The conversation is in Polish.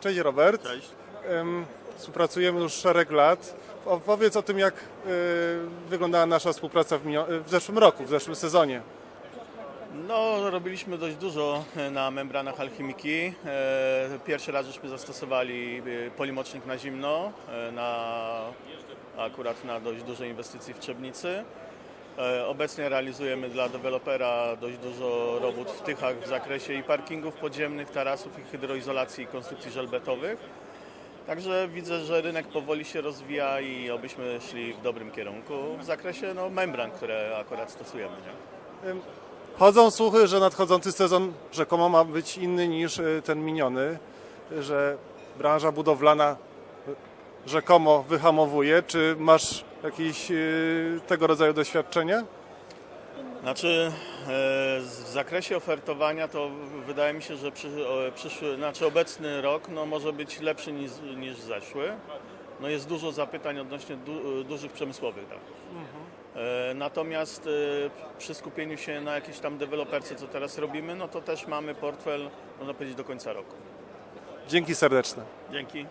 Cześć Robert. Cześć. Em, Współpracujemy już szereg lat. Opowiedz o tym, jak e, wyglądała nasza współpraca w, zeszłym roku, w zeszłym sezonie. No, robiliśmy dość dużo na membranach alchemiki. E, Pierwszy raz żeśmy zastosowali e, polimocznik na zimno, e, na, akurat na dość dużej inwestycji w Trzebnicy. E, Obecnie realizujemy dla dewelopera dość dużo robót w Tychach w zakresie i parkingów podziemnych, tarasów i hydroizolacji i konstrukcji żelbetowych. Także widzę, że rynek powoli się rozwija i obyśmy szli w dobrym kierunku w zakresie no, membran, które akurat stosujemy. Nie? Chodzą słuchy, że nadchodzący sezon rzekomo ma być inny niż e, ten miniony, że branża budowlana rzekomo wyhamowuje. Czy masz jakieś e, tego rodzaju doświadczenia? Znaczy, e, w zakresie ofertowania to wydaje mi się, że przy, przyszły, znaczy obecny rok no, może być lepszy niż, niż zeszły. No, jest dużo zapytań odnośnie du, dużych przemysłowych dach. E, Natomiast e, przy skupieniu się na jakiejś tam deweloperce, co teraz robimy, no to też mamy portfel, można powiedzieć, do końca roku. Dzięki serdeczne. Dzięki.